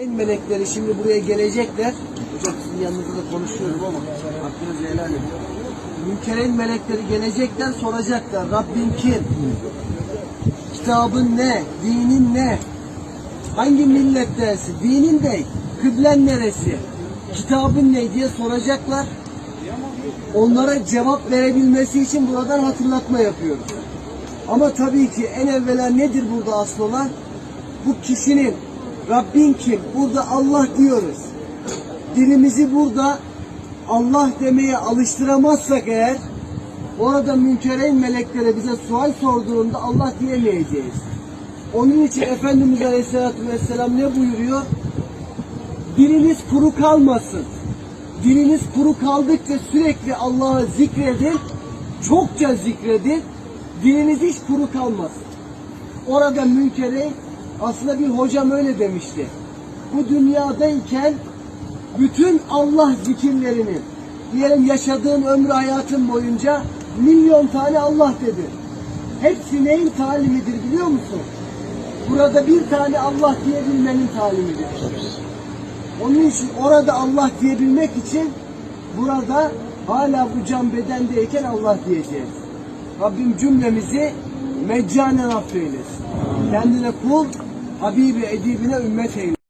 En melekleri şimdi buraya gelecekler. Hocam sizin yanınızda da konuşuyorum ama hakkınızı helal edin. Münkerin melekleri gelecekler soracaklar. Rabbin kim? Kitabın ne? Dinin ne? Hangi millettensin? Dinin ne? Kıblen neresi? Kitabın ne diye soracaklar. Onlara cevap verebilmesi için buradan hatırlatma yapıyoruz. Ama tabii ki en evvela nedir burada asıl olan? Bu kişinin Rabbin kim? Burada Allah diyoruz. Dilimizi burada Allah demeye alıştıramazsak eğer orada münkereyn meleklere bize sual sorduğunda Allah diyemeyeceğiz. Onun için Efendimiz Aleyhisselatü Vesselam ne buyuruyor? Diliniz kuru kalmasın. Diliniz kuru kaldıkça sürekli Allah'ı zikredin, çokça zikredin, diliniz hiç kuru kalmasın. Orada münkere aslında bir hocam öyle demişti. Bu dünyadayken bütün Allah zikirlerinin diyelim yaşadığın ömrü hayatın boyunca milyon tane Allah dedi. Hepsi neyin talimidir biliyor musun? Burada bir tane Allah diyebilmenin talimidir. Onun için orada Allah diyebilmek için burada hala bu can bedendeyken Allah diyeceğiz. Rabbim cümlemizi meccanen affeylesin. Kendine kul, Habibi edibine ümmet eylesin.